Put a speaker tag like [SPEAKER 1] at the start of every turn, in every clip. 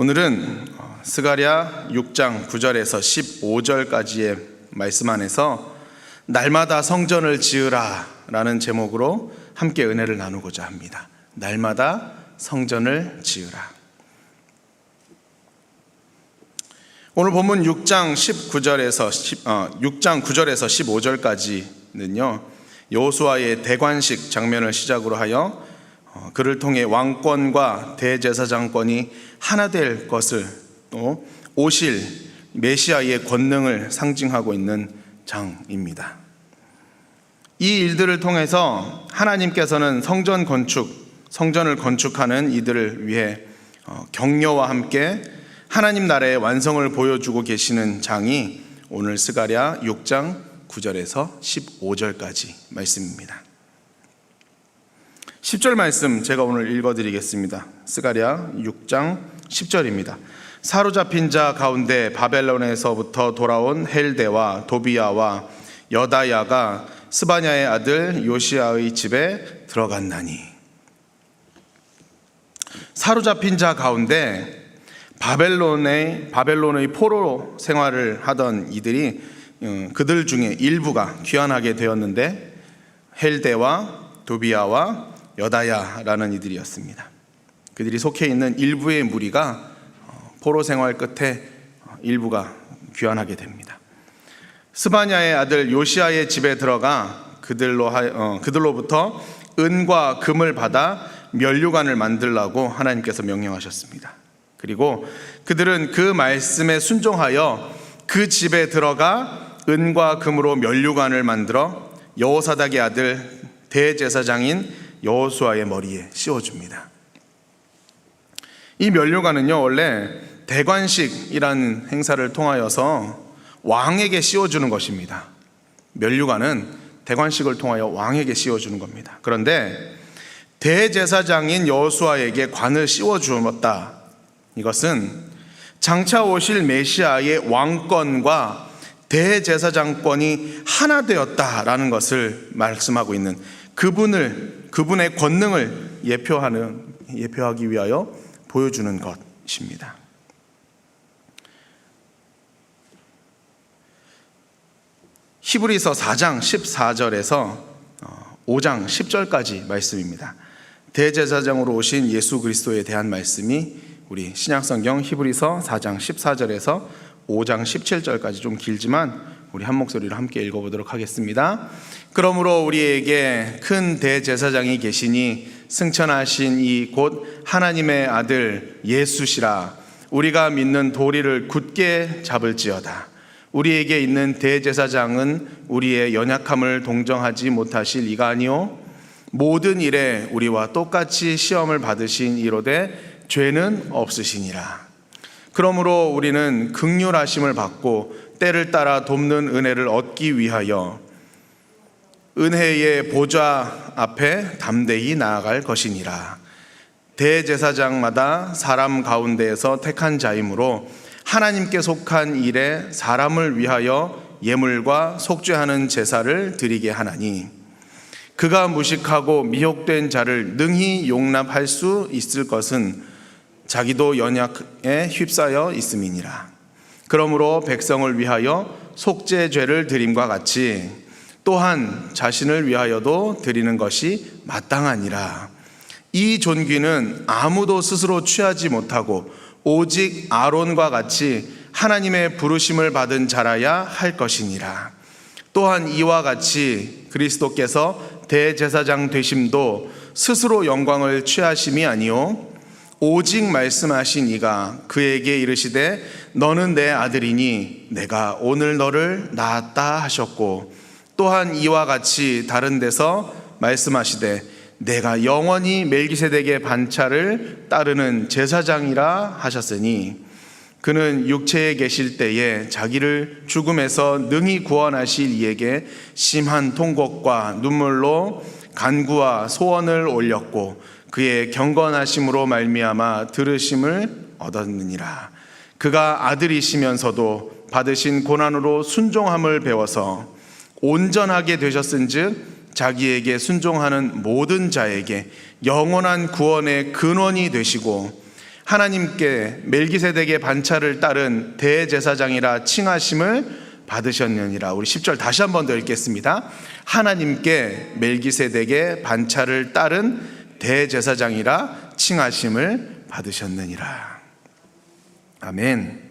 [SPEAKER 1] 오늘은 어, 스가랴 6장 9절에서 15절까지의 말씀 안에서 날마다 성전을 지으라라는 제목으로 함께 은혜를 나누고자 합니다. 날마다 성전을 지으라. 오늘 본문 6장 19절에서 10, 어, 6장 9절에서 15절까지는요. 여호수아의 대관식 장면을 시작으로 하여 어, 그를 통해 왕권과 대제사장권이 하나 될 것을 또 오실 메시아의 권능을 상징하고 있는 장입니다. 이 일들을 통해서 하나님께서는 성전 건축, 성전을 건축하는 이들을 위해 어, 격려와 함께 하나님 나라의 완성을 보여주고 계시는 장이 오늘 스가랴 6장 9절에서 15절까지 말씀입니다. 10절 말씀 제가 오늘 읽어 드리겠습니다. 스가랴 6장 10절입니다. 사로잡힌 자 가운데 바벨론에서부터 돌아온 헬데와 도비야와 여다야가 스바냐의 아들 요시아의 집에 들어갔나니 사로잡힌 자 가운데 바벨론의 바벨론의 포로 생활을 하던 이들이 음, 그들 중에 일부가 귀환하게 되었는데 헬데와 도비야와 여다야라는 이들이었습니다. 그들이 속해 있는 일부의 무리가 어, 포로 생활 끝에 어, 일부가 귀환하게 됩니다. 스바냐의 아들 요시아의 집에 들어가 그들로 하, 어, 그들로부터 은과 금을 받아 면류관을 만들라고 하나님께서 명령하셨습니다. 그리고 그들은 그 말씀에 순종하여 그 집에 들어가 은과 금으로 면류관을 만들어 여호사닥의 아들 대제사장인 여호수아의 머리에 씌워줍니다. 이 면류관은요 원래 대관식이라는 행사를 통하여서 왕에게 씌워주는 것입니다. 면류관은 대관식을 통하여 왕에게 씌워주는 겁니다. 그런데 대제사장인 여호수아에게 관을 씌워주었다. 이것은 장차 오실 메시아의 왕권과 대제사장권이 하나 되었다라는 것을 말씀하고 있는 그분을 그분의 권능을 예표하는 예표하기 위하여 보여주는 것입니다. 히브리서 4장 14절에서 5장 10절까지 말씀입니다. 대제사장으로 오신 예수 그리스도에 대한 말씀이 우리 신약성경 히브리서 4장 14절에서 5장 17절까지 좀 길지만 우리 한 목소리로 함께 읽어보도록 하겠습니다. 그러므로 우리에게 큰 대제사장이 계시니 승천하신 이 곧 하나님의 아들 예수시라 우리가 믿는 도리를 굳게 잡을지어다. 우리에게 있는 대제사장은 우리의 연약함을 동정하지 못하실 이가 아니요 모든 일에 우리와 똑같이 시험을 받으신 이로되 죄는 없으시니라. 그러므로 우리는 극률하심을 받고 때를 따라 돕는 은혜를 얻기 위하여 은혜의 보좌 앞에 담대히 나아갈 것이니라. 대제사장마다 사람 가운데에서 택한 자이므로 하나님께 속한 일에 사람을 위하여 예물과 속죄하는 제사를 드리게 하나니 그가 무식하고 미혹된 자를 능히 용납할 수 있을 것은 자기도 연약에 휩싸여 있음이니라. 그러므로 백성을 위하여 속죄죄를 드림과 같이 또한 자신을 위하여도 드리는 것이 마땅하니라. 이 존귀는 아무도 스스로 취하지 못하고 오직 아론과 같이 하나님의 부르심을 받은 자라야 할 것이니라. 또한 이와 같이 그리스도께서 대제사장 되심도 스스로 영광을 취하심이 아니요 오직 말씀하신 이가 그에게 이르시되 너는 내 아들이니 내가 오늘 너를 낳았다 하셨고 또한 이와 같이 다른 데서 말씀하시되 내가 영원히 멜기세덱의 반차를 따르는 제사장이라 하셨으니 그는 육체에 계실 때에 자기를 죽음에서 능히 구원하실 이에게 심한 통곡과 눈물로 간구와 소원을 올렸고 그의 경건하심으로 말미암아 들으심을 얻었느니라 그가 아들이시면서도 받으신 고난으로 순종함을 배워서 온전하게 되셨은즉 자기에게 순종하는 모든 자에게 영원한 구원의 근원이 되시고 하나님께 멜기세덱의 반차를 따른 대제사장이라 칭하심을 받으셨느니라. 우리 10절 다시 한 번 더 읽겠습니다. 하나님께 멜기세덱의 반차를 따른 대제사장이라 칭하심을 받으셨느니라. 아멘.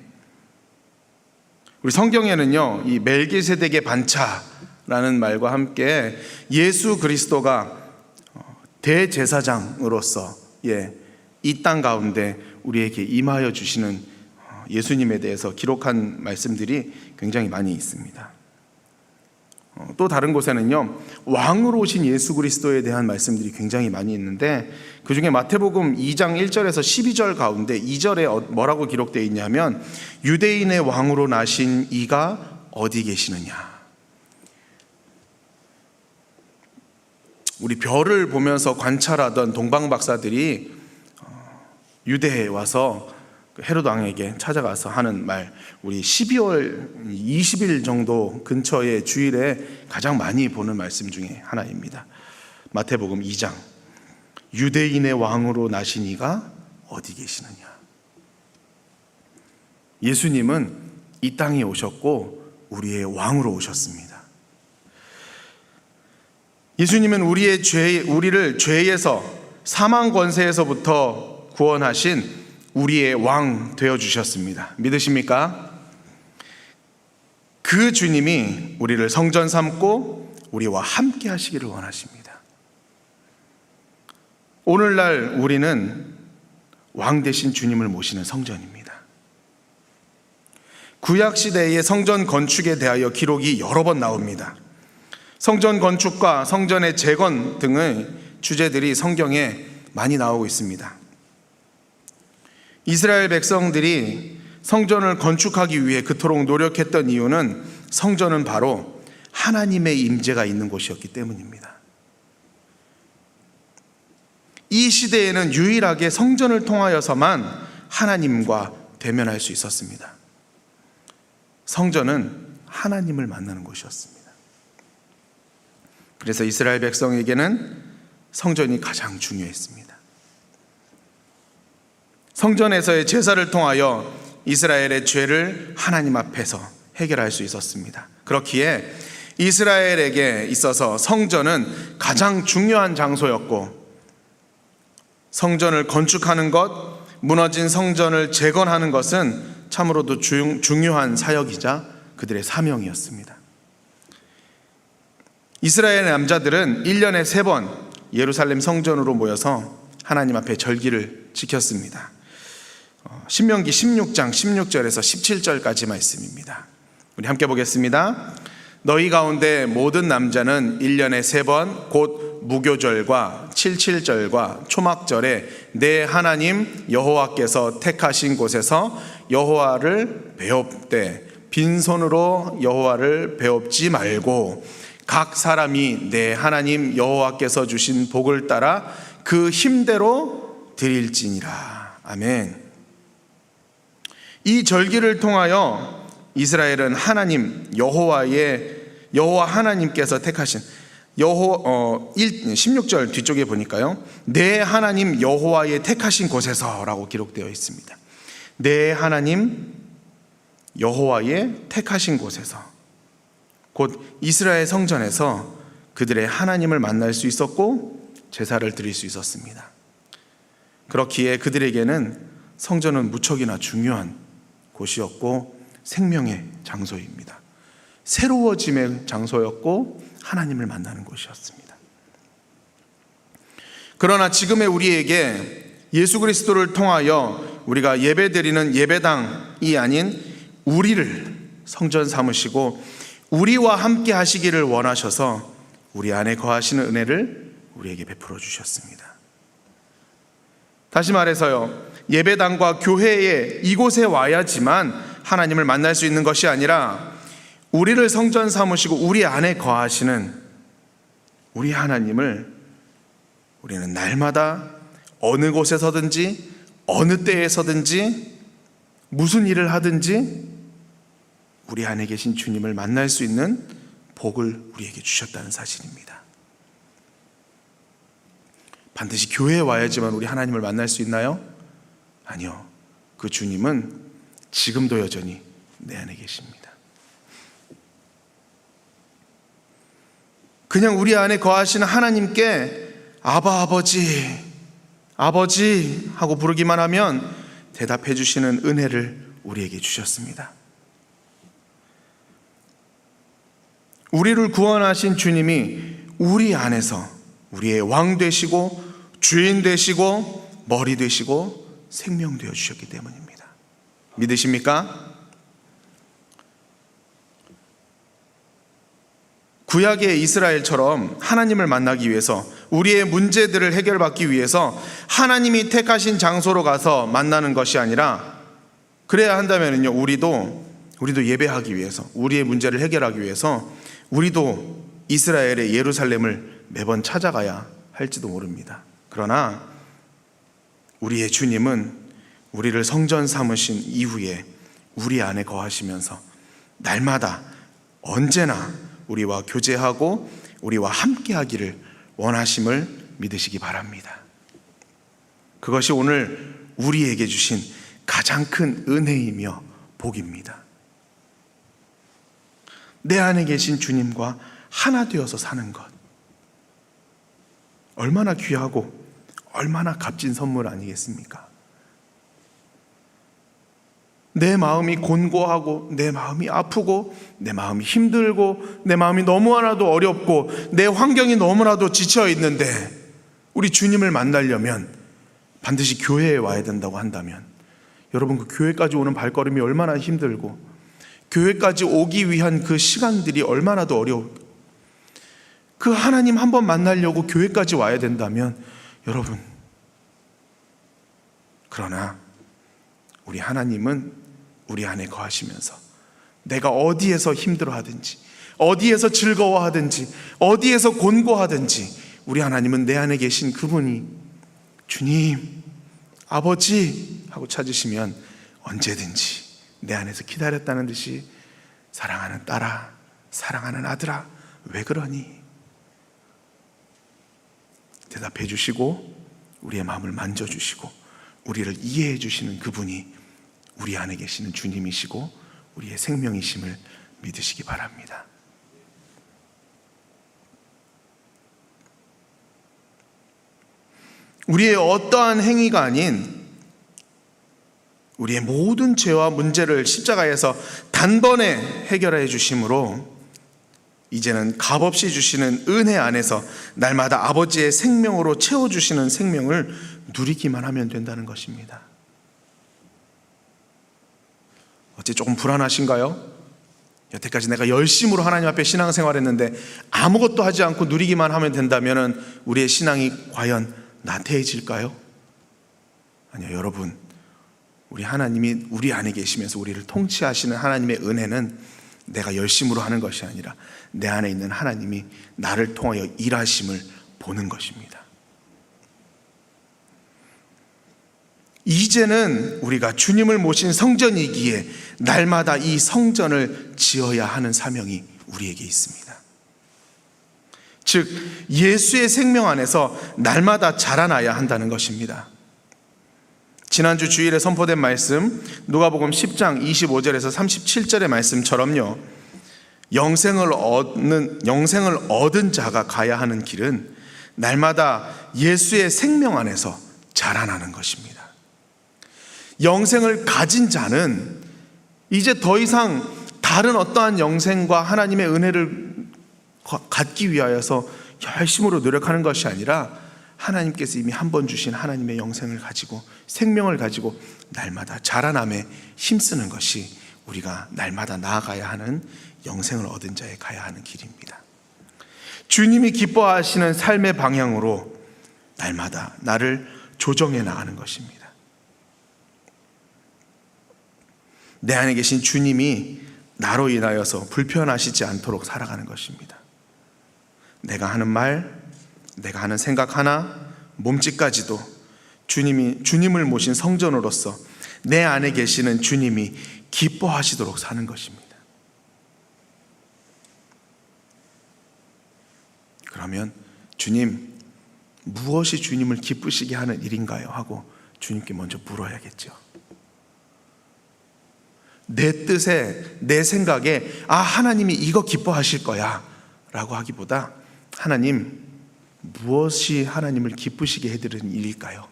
[SPEAKER 1] 우리 성경에는요, 이 멜기세덱의 반차라는 말과 함께 예수 그리스도가 어, 대제사장으로서 예, 이 땅 가운데 우리에게 임하여 주시는 어, 예수님에 대해서 기록한 말씀들이 굉장히 많이 있습니다. 어, 또 다른 곳에는요 왕으로 오신 예수 그리스도에 대한 말씀들이 굉장히 많이 있는데 그 중에 마태복음 2장 1절에서 12절 가운데 2절에 뭐라고 기록되어 있냐면 유대인의 왕으로 나신 이가 어디 계시느냐. 우리 별을 보면서 관찰하던 동방 박사들이 어, 유대에 와서 그 헤로드 왕에게 찾아가서 하는 말 우리 12월 20일 정도 근처의 주일에 가장 많이 보는 말씀 중에 하나입니다. 마태복음 2장 유대인의 왕으로 나신 이가 어디 계시느냐? 예수님은 이 땅에 오셨고 우리의 왕으로 오셨습니다. 예수님은 우리의 죄 우리를 죄에서 사망 권세에서부터 구원하신 우리의 왕 되어 주셨습니다. 믿으십니까? 그 주님이 우리를 성전 삼고 우리와 함께 하시기를 원하십니다. 오늘날 우리는 왕 대신 주님을 모시는 성전입니다. 구약 시대의 성전 건축에 대하여 기록이 여러 번 나옵니다. 성전 건축과 성전의 재건 등의 주제들이 성경에 많이 나오고 있습니다. 이스라엘 백성들이 성전을 건축하기 위해 그토록 노력했던 이유는 성전은 바로 하나님의 임재가 있는 곳이었기 때문입니다. 이 시대에는 유일하게 성전을 통하여서만 하나님과 대면할 수 있었습니다. 성전은 하나님을 만나는 곳이었습니다. 그래서 이스라엘 백성에게는 성전이 가장 중요했습니다. 성전에서의 제사를 통하여 이스라엘의 죄를 하나님 앞에서 해결할 수 있었습니다. 그렇기에 이스라엘에게 있어서 성전은 가장 중요한 장소였고 성전을 건축하는 것, 무너진 성전을 재건하는 것은 참으로도 중요한 사역이자 그들의 사명이었습니다. 이스라엘 남자들은 1년에 세번 예루살렘 성전으로 모여서 하나님 앞에 절기를 지켰습니다. 어, 신명기 16장 16절에서 17절까지 말씀입니다. 우리 함께 보겠습니다. 너희 가운데 모든 남자는 1년에 세 번 곧 무교절과 칠칠절과 초막절에 내 하나님 여호와께서 택하신 곳에서 여호와를 배웁되 빈손으로 여호와를 배웁지 말고 각 사람이 내 하나님 여호와께서 주신 복을 따라 그 힘대로 드릴지니라. 아멘. 이 절기를 통하여 이스라엘은 하나님 여호와의 여호와 하나님께서 택하신 여호 어 1, 16절 뒤쪽에 보니까요. 내 하나님 여호와의 택하신 곳에서라고 기록되어 있습니다. 내 하나님 여호와의 택하신 곳에서 곧 이스라엘 성전에서 그들의 하나님을 만날 수 있었고 제사를 드릴 수 있었습니다. 그렇기에 그들에게는 성전은 무척이나 중요한 곳이었고 생명의 장소입니다. 새로워짐의 장소였고 하나님을 만나는 곳이었습니다. 그러나 지금의 우리에게 예수 그리스도를 통하여 우리가 예배드리는 예배당이 아닌 우리를 성전 삼으시고 우리와 함께 하시기를 원하셔서 우리 안에 거하시는 은혜를 우리에게 베풀어 주셨습니다. 다시 말해서요, 예배당과 교회에 이곳에 와야지만 하나님을 만날 수 있는 것이 아니라 우리를 성전 삼으시고 우리 안에 거하시는 우리 하나님을 우리는 날마다 어느 곳에서든지 어느 때에서든지 무슨 일을 하든지 우리 안에 계신 주님을 만날 수 있는 복을 우리에게 주셨다는 사실입니다. 반드시 교회에 와야지만 우리 하나님을 만날 수 있나요? 아니요. 그 주님은 지금도 여전히 내 안에 계십니다. 그냥 우리 안에 거하시는 하나님께 아바 아버지, 아버지 하고 부르기만 하면 대답해 주시는 은혜를 우리에게 주셨습니다. 우리를 구원하신 주님이 우리 안에서 우리의 왕 되시고 주인 되시고 머리 되시고 생명 되어 주셨기 때문입니다. 믿으십니까? 구약의 이스라엘처럼 하나님을 만나기 위해서 우리의 문제들을 해결받기 위해서 하나님이 택하신 장소로 가서 만나는 것이 아니라 그래야 한다면요 우리도 우리도 예배하기 위해서 우리의 문제를 해결하기 위해서 우리도 이스라엘의 예루살렘을 매번 찾아가야 할지도 모릅니다. 그러나 우리의 주님은 우리를 성전 삼으신 이후에 우리 안에 거하시면서 날마다 언제나 우리와 교제하고 우리와 함께 하기를 원하심을 믿으시기 바랍니다. 그것이 오늘 우리에게 주신 가장 큰 은혜이며 복입니다. 내 안에 계신 주님과 하나 되어서 사는 것. 얼마나 귀하고 얼마나 값진 선물 아니겠습니까? 내 마음이 곤고하고 내 마음이 아프고 내 마음이 힘들고 내 마음이 너무나도 어렵고 내 환경이 너무나도 지쳐 있는데 우리 주님을 만나려면 반드시 교회에 와야 된다고 한다면 여러분 그 교회까지 오는 발걸음이 얼마나 힘들고 교회까지 오기 위한 그 시간들이 얼마나도 어려워 그 하나님 한 번 만나려고 교회까지 와야 된다면 여러분 그러나 우리 하나님은 우리 안에 거하시면서 내가 어디에서 힘들어하든지 어디에서 즐거워하든지 어디에서 곤고하든지 우리 하나님은 내 안에 계신 그분이 주님 아버지 하고 찾으시면 언제든지 내 안에서 기다렸다는 듯이 사랑하는 딸아 사랑하는 아들아 왜 그러니 대답해 주시고 우리의 마음을 만져 주시고 우리를 이해해 주시는 그분이 우리 안에 계시는 주님이시고 우리의 생명이심을 믿으시기 바랍니다. 우리의 어떠한 행위가 아닌 우리의 모든 죄와 문제를 십자가에서 단번에 해결해 주심으로 이제는 값없이 주시는 은혜 안에서 날마다 아버지의 생명으로 채워 주시는 생명을 누리기만 하면 된다는 것입니다. 어째 조금 불안하신가요? 여태까지 내가 열심으로 하나님 앞에 신앙생활 했는데 아무것도 하지 않고 누리기만 하면 된다면 우리의 신앙이 과연 나태해질까요? 아니요, 여러분. 우리 하나님이 우리 안에 계시면서 우리를 통치하시는 하나님의 은혜는 내가 열심으로 하는 것이 아니라 내 안에 있는 하나님이 나를 통하여 일하심을 보는 것입니다. 이제는 우리가 주님을 모신 성전이기에 날마다 이 성전을 지어야 하는 사명이 우리에게 있습니다. 즉, 예수의 생명 안에서 날마다 자라나야 한다는 것입니다. 지난주 주일에 선포된 말씀, 누가복음 10장 25절에서 37절의 말씀처럼요. 영생을 얻는 영생을 얻은 자가 가야 하는 길은 날마다 예수의 생명 안에서 자라나는 것입니다. 영생을 가진 자는 이제 더 이상 다른 어떠한 영생과 하나님의 은혜를 갖기 위하여서 열심으로 노력하는 것이 아니라 하나님께서 이미 한 번 주신 하나님의 영생을 가지고 생명을 가지고 날마다 자라남에 힘쓰는 것이 우리가 날마다 나아가야 하는 영생을 얻은 자에 가야 하는 길입니다. 주님이 기뻐하시는 삶의 방향으로 날마다 나를 조정해 나가는 것입니다. 내 안에 계신 주님이 나로 인하여서 불편하시지 않도록 살아가는 것입니다. 내가 하는 말, 내가 하는 생각 하나, 몸짓까지도 주님이 주님을 모신 성전으로서 내 안에 계시는 주님이 기뻐하시도록 사는 것입니다. 그러면 주님 무엇이 주님을 기쁘시게 하는 일인가요? 하고 주님께 먼저 물어야겠죠. 내 뜻에, 내 생각에, 아, 하나님이 이거 기뻐하실 거야. 라고 하기보다, 하나님, 무엇이 하나님을 기쁘시게 해드리는 일일까요?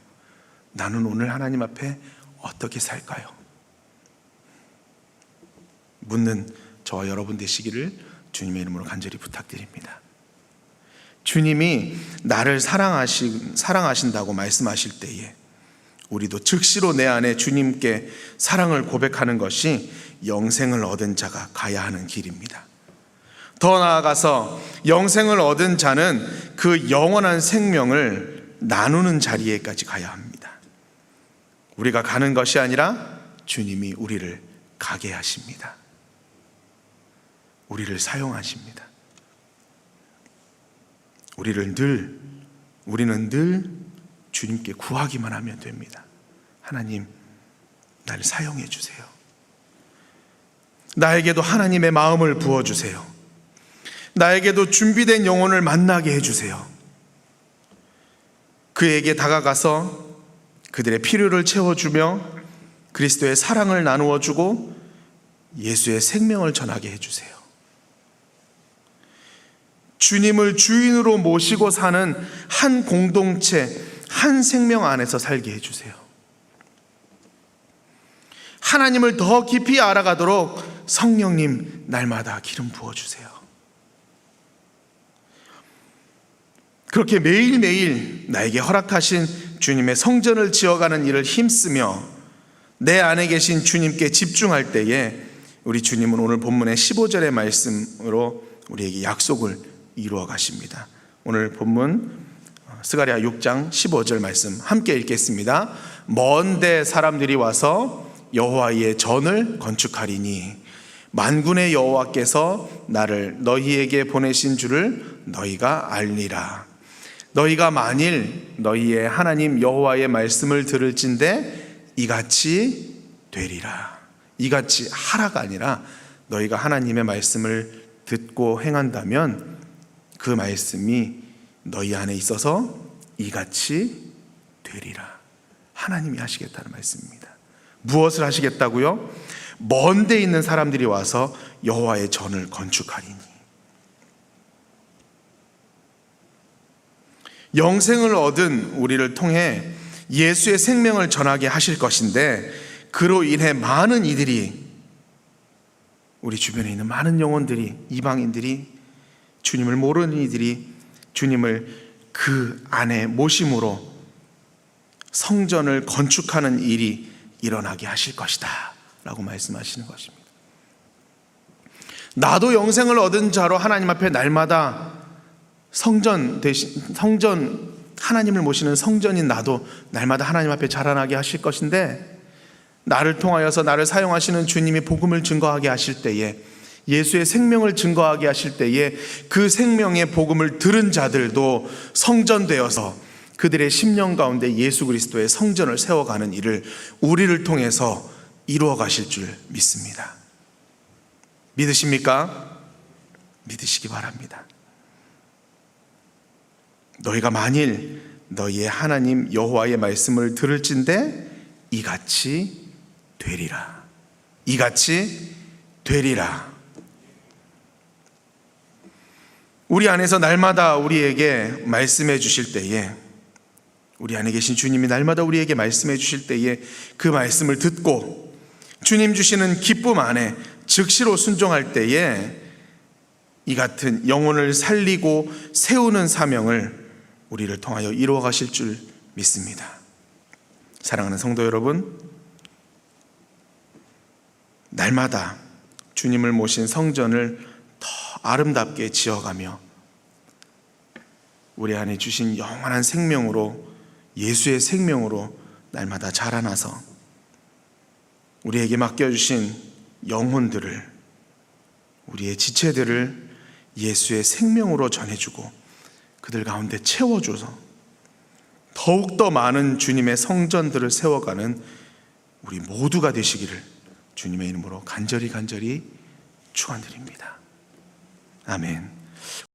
[SPEAKER 1] 나는 오늘 하나님 앞에 어떻게 살까요? 묻는 저와 여러분 되시기를 주님의 이름으로 간절히 부탁드립니다. 주님이 나를 사랑하시, 사랑하신다고 말씀하실 때에 우리도 즉시로 내 안에 주님께 사랑을 고백하는 것이 영생을 얻은 자가 가야 하는 길입니다. 더 나아가서 영생을 얻은 자는 그 영원한 생명을 나누는 자리에까지 가야 합니다. 우리가 가는 것이 아니라 주님이 우리를 가게 하십니다. 우리를 사용하십니다. 우리를 늘, 우리는 늘 주님께 구하기만 하면 됩니다. 하나님, 나를 사용해 주세요. 나에게도 하나님의 마음을 부어주세요. 나에게도 준비된 영혼을 만나게 해주세요. 그에게 다가가서 그들의 필요를 채워주며 그리스도의 사랑을 나누어 주고 예수의 생명을 전하게 해주세요. 주님을 주인으로 모시고 사는 한 공동체, 한 생명 안에서 살게 해주세요. 하나님을 더 깊이 알아가도록 성령님 날마다 기름 부어주세요. 그렇게 매일매일 나에게 허락하신 주님의 성전을 지어가는 일을 힘쓰며 내 안에 계신 주님께 집중할 때에 우리 주님은 오늘 본문의 15절의 말씀으로 우리에게 약속을 이루어 가십니다. 오늘 본문 스가랴 6장 15절 말씀 함께 읽겠습니다. 먼데 사람들이 와서 여호와의 전을 건축하리니 만군의 여호와께서 나를 너희에게 보내신 줄을 너희가 알리라. 너희가 만일 너희의 하나님 여호와의 말씀을 들을진대 이같이 되리라. 이같이 하라가 아니라 너희가 하나님의 말씀을 듣고 행한다면 그 말씀이 너희 안에 있어서 이같이 되리라. 하나님이 하시겠다는 말씀입니다. 무엇을 하시겠다고요? 먼데 있는 사람들이 와서 여호와의 전을 건축하리니. 영생을 얻은 우리를 통해 예수의 생명을 전하게 하실 것인데 그로 인해 많은 이들이 우리 주변에 있는 많은 영혼들이 이방인들이 주님을 모르는 이들이 주님을 그 안에 모심으로 성전을 건축하는 일이 일어나게 하실 것이다. 라고 말씀하시는 것입니다. 나도 영생을 얻은 자로 하나님 앞에 날마다 성전 대신, 성전, 하나님을 모시는 성전인 나도 날마다 하나님 앞에 자라나게 하실 것인데 나를 통하여서 나를 사용하시는 주님이 복음을 증거하게 하실 때에 예수의 생명을 증거하게 하실 때에 그 생명의 복음을 들은 자들도 성전되어서 그들의 심령 가운데 예수 그리스도의 성전을 세워가는 일을 우리를 통해서 이루어 가실 줄 믿습니다. 믿으십니까? 믿으시기 바랍니다. 너희가 만일 너희의 하나님 여호와의 말씀을 들을진데 이같이 되리라. 이같이 되리라. 우리 안에서 날마다 우리에게 말씀해 주실 때에 우리 안에 계신 주님이 날마다 우리에게 말씀해 주실 때에 그 말씀을 듣고 주님 주시는 기쁨 안에 즉시로 순종할 때에 이 같은 영혼을 살리고 세우는 사명을 우리를 통하여 이루어 가실 줄 믿습니다. 사랑하는 성도 여러분, 날마다 주님을 모신 성전을 더 아름답게 지어가며 우리 안에 주신 영원한 생명으로 예수의 생명으로 날마다 자라나서 우리에게 맡겨주신 영혼들을 우리의 지체들을 예수의 생명으로 전해주고 그들 가운데 채워줘서 더욱더 많은 주님의 성전들을 세워가는 우리 모두가 되시기를 주님의 이름으로 간절히 간절히 축원드립니다. 아멘.